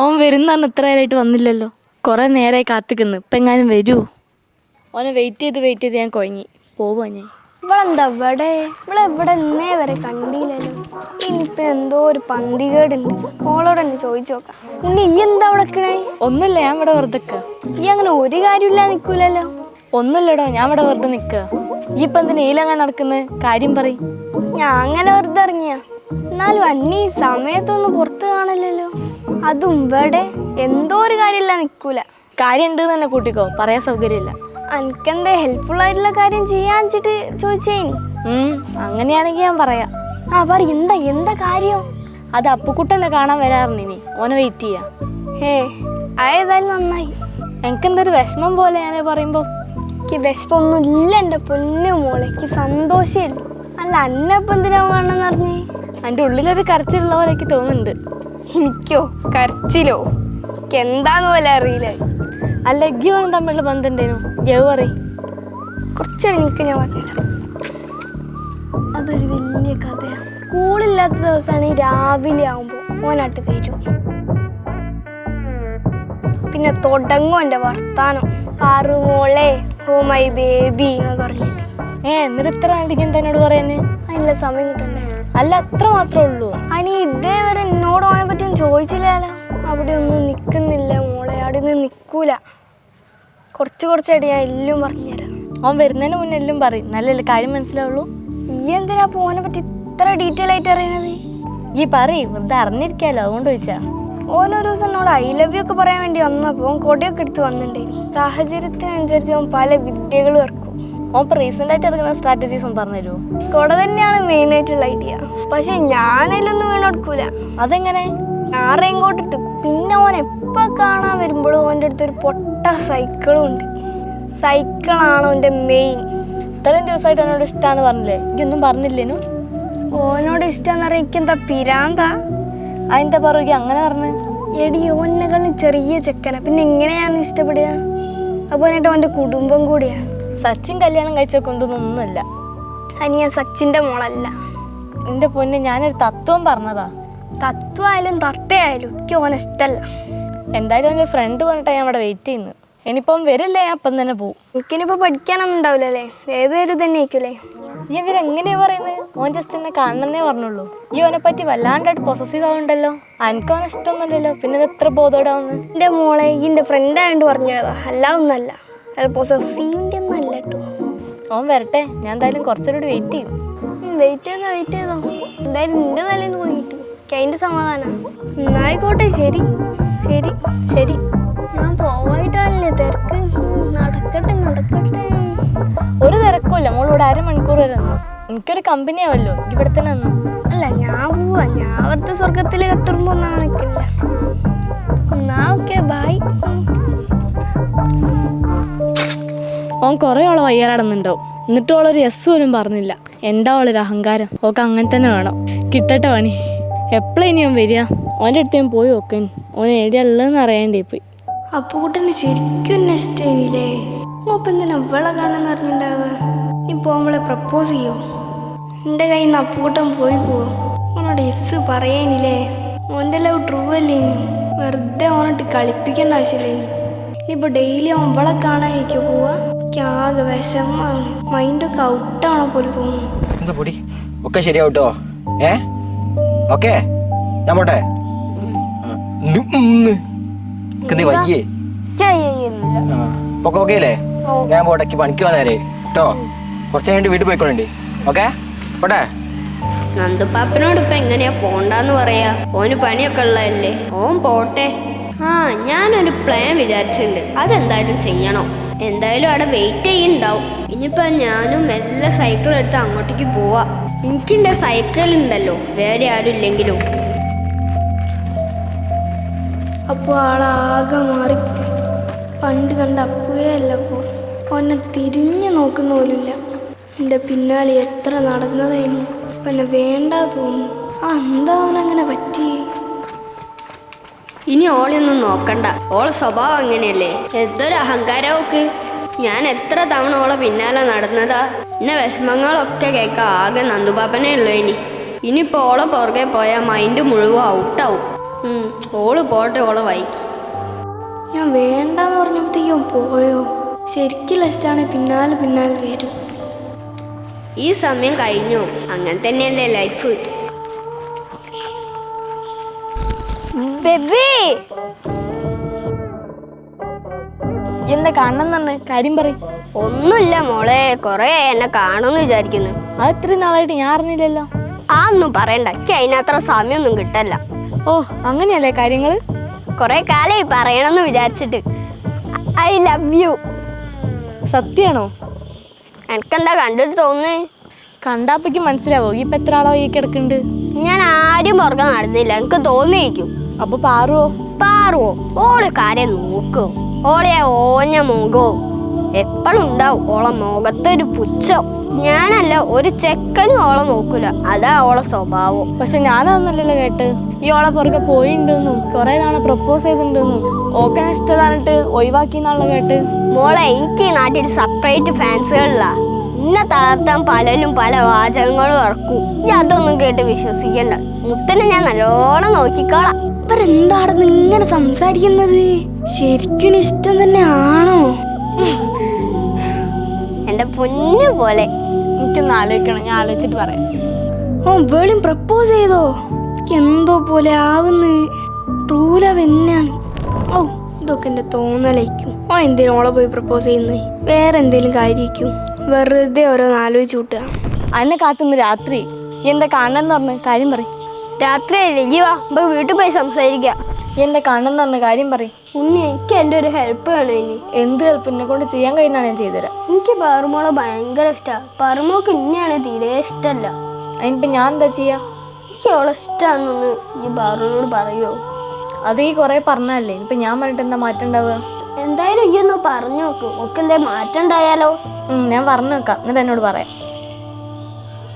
ഓൻ വരുന്നാണ് ഇത്ര നേരമായിട്ട് വന്നില്ലല്ലോ. കുറേ നേരമായി കാത്തിക്കുന്നു. ഇപ്പം എങ്ങാനും വരൂ? ഓനെ വെയിറ്റ് ചെയ്ത് വെയിറ്റ് ചെയ്ത് ഞാൻ കുഴങ്ങി പോവാ ഞാൻ. ഇവളെന്താ ഇവിടെ? ഇവിടെ ഇന്നേ വരെ കണ്ടില്ലല്ലോ. ഇനിയിപ്പോ എന്തോ ഒരു പന്തികേടുണ്ട്. ഓളോട് തന്നെ ചോദിച്ചു നോക്കാം. ഉണ്ണി ഈ എന്താ അവിടെ ഒന്നുമില്ല ഞാൻ ഇവിടെ വെറുതെ ഈ അങ്ങനെ ഒരു കാര്യമില്ല നിക്കൂലല്ലോ. ഒന്നുമില്ലടോ ഞാൻ ഇവിടെ വെറുതെ നിൽക്കുക ഈ ഇപ്പം എന്തിനാ ഈലങ്ങനെ നടക്കുന്നത് കാര്യം പറ ഞാൻ അങ്ങനെ വെറുതെ ഇറങ്ങിയ. എന്നാലും അന്നീ സമയത്തൊന്നും പുറത്ത് കാണില്ലല്ലോ. അതും ഇവിടെ എന്തോ ഒരു കാര്യമില്ല നിൽക്കൂല കാര്യം ഉണ്ട് തന്നെ കൂട്ടിക്കോ പറയാൻ സൗകര്യമില്ല. എനിക്കെന്താ ഹെൽപ്ഫുൾ ആയിട്ടുള്ള കാര്യം ചെയ്യാൻ വെച്ചിട്ട് ചോദിച്ചേനി അങ്ങനെയാണെങ്കിൽ ഞാൻ പറയാം. ആ പറ എന്താ എന്താ കാര്യം? അത് അപ്പുക്കുട്ടനെ കാണാൻ വരാറുണ്ട് ഇനി. ഓനെ വെയിറ്റ് ചെയ്യാം. ഏ ആയതായാലും നന്നായി. എനിക്കെന്തൊരു വിഷമം പോലെ ഞാൻ പറയുമ്പോൾ എനിക്ക് വിഷമൊന്നും ഇല്ല എന്റെ പൊന്നു മോളെ. എനിക്ക് സന്തോഷമേ ഉള്ളൂ. അല്ല അന്നപ്പം എന്തിനാ വേണമെന്ന് പറഞ്ഞേ എന്റെ ഉള്ളിലൊരു കരച്ചിലുള്ള പോലെ എനിക്ക് തോന്നുന്നുണ്ട്. എനിക്കോ? കരച്ചിലോ? എന്താന്ന് പോലെ അറിയില്ല. അല്ല എഗ്ഗിയോളും തമ്മിലുള്ള ബന്ധം എന്തേനു? ജവ് പറയും. കുറച്ചുകൂടി നിൽക്ക് ഞാൻ പറഞ്ഞുതരാം. അതൊരു വലിയ കഥയാണ് സ്കൂളില്ലാത്ത ദിവസമാണ് ഈ രാവിലെ ആകുമ്പോൾ ഓനാട്ട് വരും. പിന്നെ തുടങ്ങും എന്റെ വർത്താനം. ആറു മോളെ ഓ മൈ ബേബി എന്ന് പറഞ്ഞിട്ട്. ഏ എന്നിട്ട് ഇത്ര അടിക്കാൻ തന്നോട് പറയാന് അതിനുള്ള സമയം കിട്ടണ്ടേ? അല്ല അത്ര മാത്രമേ ഉള്ളൂ. അനി ഇതേവരെ എന്നോട് ഓനെ പറ്റി ചോദിച്ചില്ലല്ലോ അവിടെ ഒന്നും നിൽക്കുന്നില്ല മോളെ അവിടെ ഒന്നും നിൽക്കൂല കുറച്ച് കുറച്ചായിട്ട് ഞാൻ എല്ലാം പറഞ്ഞുതരാം. അവൻ വരുന്നതിന് മുന്നേ എല്ലാം പറയും. നല്ലല്ലേ കാര്യം മനസ്സിലാവുള്ളൂ. ഈ എന്തിനാ പോനെ പറ്റി ഇത്ര ഡീറ്റെയിൽ ആയിട്ട് അറിയണത്? ഈ പറയും വെറുതെ അറിഞ്ഞിരിക്കാലോ അതുകൊണ്ട് ചോദിച്ചാ. ഓനൊരു ദിവസം എന്നോട് ഐ ലവ് യു ഒക്കെ പറയാൻ വേണ്ടി വന്നപ്പോൾ കൊടിയൊക്കെ എടുത്ത് വന്നിട്ടുണ്ടായി സാഹചര്യത്തിനനുസരിച്ച് അവൻ പല വിദ്യകളും ഇറക്കും. ഓൻ ഇപ്പൊ റീസെന്റ് ആയിട്ട് ഇറങ്ങുന്ന സ്ട്രാറ്റജീസ് ഒന്ന് പറഞ്ഞുതരുമോ കൊട തന്നെയാണ് മെയിൻ ആയിട്ടുള്ള ഐഡിയ പക്ഷെ ഞാനതിലൊന്നും വീണെടുക്കൂല അതെങ്ങനെ? ഞാൻ റെയിൻകോട്ട് ഇട്ടു പിന്നെ ഓൻ എപ്പ കാണാൻ വരുമ്പോഴും ഓന്റെ അടുത്തൊരു പൊട്ട സൈക്കിളും ഉണ്ട്. സൈക്കിളാണ് ഓന്റെ മെയിൻ ഇത്രയും ദിവസമായിട്ട് എന്നോട് ഇഷ്ടമാണ് പറഞ്ഞില്ലേ? എനിക്കൊന്നും പറഞ്ഞില്ലേനു? ഓനോട് ഇഷ്ടമെന്ന് അറിയിക്കെന്താ പിരാന്താ? അതിന്റെ പറയുക അങ്ങനെ പറഞ്ഞു. എടി ഓനെക്കാളും ചെറിയ ചെക്കന. പിന്നെ എങ്ങനെയാണ് ഇഷ്ടപ്പെടുക? അപ്പോൾ എന്നിട്ട് ഓന്റെ കുടുംബം കൂടിയാ. സച്ചിൻ കല്യാണം കഴിച്ചൊക്കൊണ്ടൊന്നുമല്ല അനിയ സച്ചിന്റെ മോളല്ല. എന്റെ പൊന്നെ ഞാനൊരു തത്വം പറഞ്ഞതാ. തത്വമായാലും തത്തയായാലും എനിക്ക് ഓനെ ഇഷ്ടമല്ല എന്തായാലും എന്റെ ഫ്രണ്ട് പറഞ്ഞിട്ടാ ഞാൻ അവിടെ വെയിറ്റ് ചെയ്യുന്നത് ഇനിയിപ്പം വരില്ലേ ഞാൻ അപ്പം തന്നെ പോവും. എനിക്കിനിപ്പോൾ പഠിക്കാനൊന്നും ഉണ്ടാവില്ലല്ലേ? പേര് തന്നെ ആയിരിക്കുമല്ലേ ഈ എങ്ങനെയാ പറയുന്നത് ഓൻ ജസ്റ്റ് എന്നെ കാണണമെന്നേ പറഞ്ഞുള്ളൂ. ഈ ഓനെ പറ്റി വല്ലാണ്ടായിട്ട് പൊസസീവ് ആവുണ്ടല്ലോ എനിക്ക് ഇഷ്ടമൊന്നുമില്ലല്ലോ. പിന്നെ എത്ര ബോധോടാവുന്നു? എന്റെ മോളെ ഈ എന്റെ ഫ്രണ്ട് ആയതുകൊണ്ട് പറഞ്ഞതാ അല്ല ഒന്നല്ല അത് ഓൻ വരട്ടെ ഞാൻ എന്തായാലും കുറച്ചുകൂടി വെയിറ്റ് ചെയ്യും. വെയിറ്റ് ചെയ്തോ വെയിറ്റ് ചെയ്തോ. എന്തായാലും നിന്റെ നിന്ന് പോയിട്ട് അതിന്റെ സമാധാനം. എന്നായിക്കോട്ടെ ശരി. ശരി. ശരി. ഞാൻ പോവായിട്ടാണല്ലേ തിരക്ക്. നടക്കട്ടെ നടക്കട്ടെ. ഒരു തിരക്കുമില്ല. മോളിവിടെ അരമണിക്കൂർ വരെ നിന്നു. എനിക്കൊരു കമ്പനി ആവല്ലോ ഇവിടെ തന്നെ നിന്നു. അല്ല ഞാൻ പോവാ. ഞാൻ അവിടുത്തെ സ്വർഗത്തിൽ കെട്ടുമ്പോ ഒന്നും നിൽക്കില്ല എന്നാ ഓക്കെ ബൈ ഓൻ കുറേ ഓളെ വയ്യാറടന്നുണ്ടാവും എന്നിട്ട് ഓളൊരു എസ് പോലും പറഞ്ഞില്ല. എന്താ ഓളൊരു അഹങ്കാരം? ഓക്ക് അങ്ങനെ തന്നെ വേണം. കിട്ടട്ടെ പണി. എപ്പോഴും ഇനി ഓൻ വരിക? ഓന്റെ അടുത്ത് ഞാൻ പോയി നോക്കാൻ ഓൻ എവിടെയല്ലെന്ന് അറിയാണ്ടേ പോയി. അപ്പൊ കൂട്ടന് ശരിക്കും നഷ്ടേനില്ലേ എന്തിനാ അവളെ കാണാൻ അറിഞ്ഞിണ്ടാവുക. ഇപ്പൊ അവളെ പ്രപ്പോസ് ചെയ്യോ? എന്റെ കയ്യിൽ നിന്ന് അപ്പൂട്ടൻ പോയി പോവും? ഓനോട് എസ് പറയാനില്ലേ? ഓന്റെ ലവ് ട്രൂ അല്ലേ? വെറുതെ ഓനിട്ട് കളിപ്പിക്കേണ്ട ആവശ്യമില്ലേ? ഇനിയിപ്പോൾ ഡെയിലി അവളെ കാണാൻ എനിക്ക് പോവാ എനിക്ക് ആകെ വിഷമമാണ് മൈൻഡൊക്കെ ഔട്ടാണോ പോലെ തോന്നുന്നു. എന്താ പൊടി? ഒക്കെ ശരിയാവട്ടോ? ഏ? ഓക്കെ? ഞാൻ പോട്ടെ? വയ്യേ. ആ. ഇപ്പൊക്കെ ഓക്കെ അല്ലേ ഞാൻ പോട്ടെ എനിക്ക് പണിക്ക് വന്നേരെ കേട്ടോ കുറച്ച് കഴിഞ്ഞിട്ട് വീട്ടിൽ പോയിക്കോളുണ്ട്. ഓക്കെ? പോട്ടെ? നന്ദുപ്പാപ്പനോട് ഇപ്പൊ എങ്ങനെയാ പോണ്ടെന്ന് പറയാ? ഓന് പണിയൊക്കെ ഉള്ളതല്ലേ? ഓൻ പോട്ടെ. ആ ഞാനൊരു പ്ലാൻ വിചാരിച്ചിട്ടുണ്ട്. അതെന്തായാലും ചെയ്യണം. എന്തായാലും അവിടെ വെയിറ്റ് ചെയ്യുന്നുണ്ടാവും. ഇനിയിപ്പോ ഞാനും മെല്ലെ സൈക്കിൾ എടുത്ത് അങ്ങോട്ടേക്ക് പോവാ. എനിക്കെന്റെ സൈക്കിൾ ഉണ്ടല്ലോ വേറെ ആരും ഇല്ലെങ്കിലും. അപ്പോൾ ആളാകെ മാറി. പണ്ട് കണ്ട അപ്പുവേ അല്ല അപ്പോൾ ഓനെ തിരിഞ്ഞു നോക്കുന്ന പോലുമില്ല. എന്റെ പിന്നാലെ എത്ര നടന്നതായി പിന്നെ എന്നെ വേണ്ട തോന്നുന്നു. ആ എന്താ ഇനി ഓളൊന്നും നോക്കണ്ട. ഓളെ സ്വഭാവം അങ്ങനെയല്ലേ? എന്തൊരു അഹങ്കാരം ഓക്ക് ഞാൻ എത്ര തവണ ഓളെ പിന്നാലെ നടന്നതാ. എന്നെ വിഷമങ്ങളൊക്കെ കേൾക്കാൻ ആകെ നന്ദുപാപ്പനേ ഉള്ളൂ ഇനി. ഇനിയിപ്പോൾ ഓളെ പുറകെ പോയാൽ മൈൻഡ് മുഴുവൻ ഔട്ടാവും ഓൾ പോട്ടെ ഓളെ വൈകി ഞാൻ വേണ്ടെന്ന് പറഞ്ഞപ്പോഴത്തേക്കും പോയോ? ശരിക്കും ലെസ്റ്റാണ് പിന്നാലെ പിന്നാലെ വരും. ഈ സമയം കഴിഞ്ഞു. അങ്ങനെ തന്നെയല്ലേ ലൈഫ് ബേബി. എന്താ കാണണം തന്നെ കാര്യം പറയും. ഒന്നുമില്ല മോളെ കൊറേ എന്നെ കാണുമെന്ന് വിചാരിക്കുന്നു. അത് ഇത്രയും നാളായിട്ട് ഞാൻ അറിഞ്ഞില്ലല്ലോ. ആ ഒന്നും പറയണ്ട എനിക്ക് അതിനത്ര സമയമൊന്നും കിട്ടല്ല. ഓ അങ്ങനെയല്ലേ കാര്യങ്ങൾ കൊറേ കാലമായി പറയണമെന്ന് വിചാരിച്ചിട്ട്. ഐ ലവ് യു സത്യാണോ? എനിക്കെന്താ കണ്ടിട്ട് തോന്നുന്നേ? കണ്ടാപ്പയ്ക്ക് മനസ്സിലാവോ? ഇപ്പം എത്ര ആളോ ഈ കിടക്കുന്നുണ്ട് ഞാൻ ആരും പുറകെ നടന്നില്ല. എനിക്ക് തോന്നിയിരിക്കും അപ്പൊ പാറുവോ? പാറുവോ. ഓൾ കാര്യം നോക്കോ. ഓളെ ഓഞ്ഞ മുഖവും എപ്പോഴും ഉണ്ടാവും ഓളെ മുഖത്തൊരു പുച്ഛം. ഞാനല്ല ഒരു ചെക്കനും ഓളെ നോക്കൂല. അതാ ഓളെ സ്വഭാവം. പക്ഷെ ഞാനതൊന്നല്ലല്ലോ കേട്ട്. ഈ ഓളെ പുറകെ പോയിണ്ടെന്നും കുറെ നാളെ പ്രപ്പോസ് ചെയ്തിട്ടുണ്ടെന്നും ഓക്കെ ഇഷ്ടമായിട്ട് ഒഴിവാക്കി എന്നുള്ള കേട്ട്. മോളെ എനിക്ക് ഈ നാട്ടിൽ സെപ്പറേറ്റ് ഫാൻസുകളിലാ എന്നെ തളർത്താൻ പലരും പല വാചകങ്ങളും ഇറക്കും ഈ അതൊന്നും കേട്ട് വിശ്വസിക്കണ്ട. മുത്തനെ ഞാൻ നല്ലോണം നോക്കിക്കോളാം. ഇവരെന്താണെന്ന് ഇങ്ങനെ സംസാരിക്കുന്നത്? ശരിക്കും ഇഷ്ടം തന്നെ ആണോ എന്റെ പൊന്നു പോലെ എനിക്കൊന്ന് ആലോചിക്കണം ഞാൻ ആലോചിച്ചിട്ട് പറയാം. ഓ വേളിയും പ്രപ്പോസ് ചെയ്തോ? എന്തോ പോലെ ആവുന്ന്. ട്രൂ ലവ് തന്നെയാണ്. ഓ ഇതൊക്കെ എന്റെ തോന്നലായിരിക്കും. ഓ എന്തേലും ഓളെ പോയി പ്രപ്പോസ് ചെയ്യുന്നേ. വേറെ എന്തേലും കാര്യമായിരിക്കും വെറുതെ ഓരോന്ന് ആലോചിച്ച് കൂട്ടുക. അന്നെ കാത്തുനിന്ന് രാത്രി. എന്താ കാണണമെന്ന് പറഞ്ഞ കാര്യം പറയും. രാത്രിയല്ലേ ഈ വാ നമുക്ക് വീട്ടിൽ പോയി സംസാരിക്കാം. എന്റെ എന്താ പറഞ്ഞ കാര്യം പറയും. ഉണ്ണി എനിക്ക് എന്റെ ഒരു ഹെൽപ്പ് വേണം ഇനി. എന്ത് ഹെൽപ്പ് എന്നെ കൊണ്ട് ചെയ്യാൻ കഴിയുന്നതാണ് ഞാൻ ചെയ്തുതരാം. എനിക്ക് പറമോളെ ഭയങ്കര ഇഷ്ടമാണ് പറമോക്ക് ഇന്നെയാണ് തീരെ ഇഷ്ടമല്ല അതിനിപ്പോൾ ഞാൻ എന്താ ചെയ്യാ? എനിക്ക് അവളെ ഇഷ്ടമാണെന്നൊന്ന് ഈ പാറുമോട് പറയുമോ അത് ഈ കുറേ പറഞ്ഞല്ലേ ഇപ്പൊ ഞാൻ പറഞ്ഞിട്ട് എന്താ മാറ്റം ഉണ്ടാവുക? എന്തായാലും ഈ ഒന്ന് പറഞ്ഞു നോക്കും. ഒക്കെ എന്താ മാറ്റം ഉണ്ടായാലോ? ഞാൻ പറഞ്ഞു നോക്കാം. എന്നിട്ട് എന്നോട് പറയാം.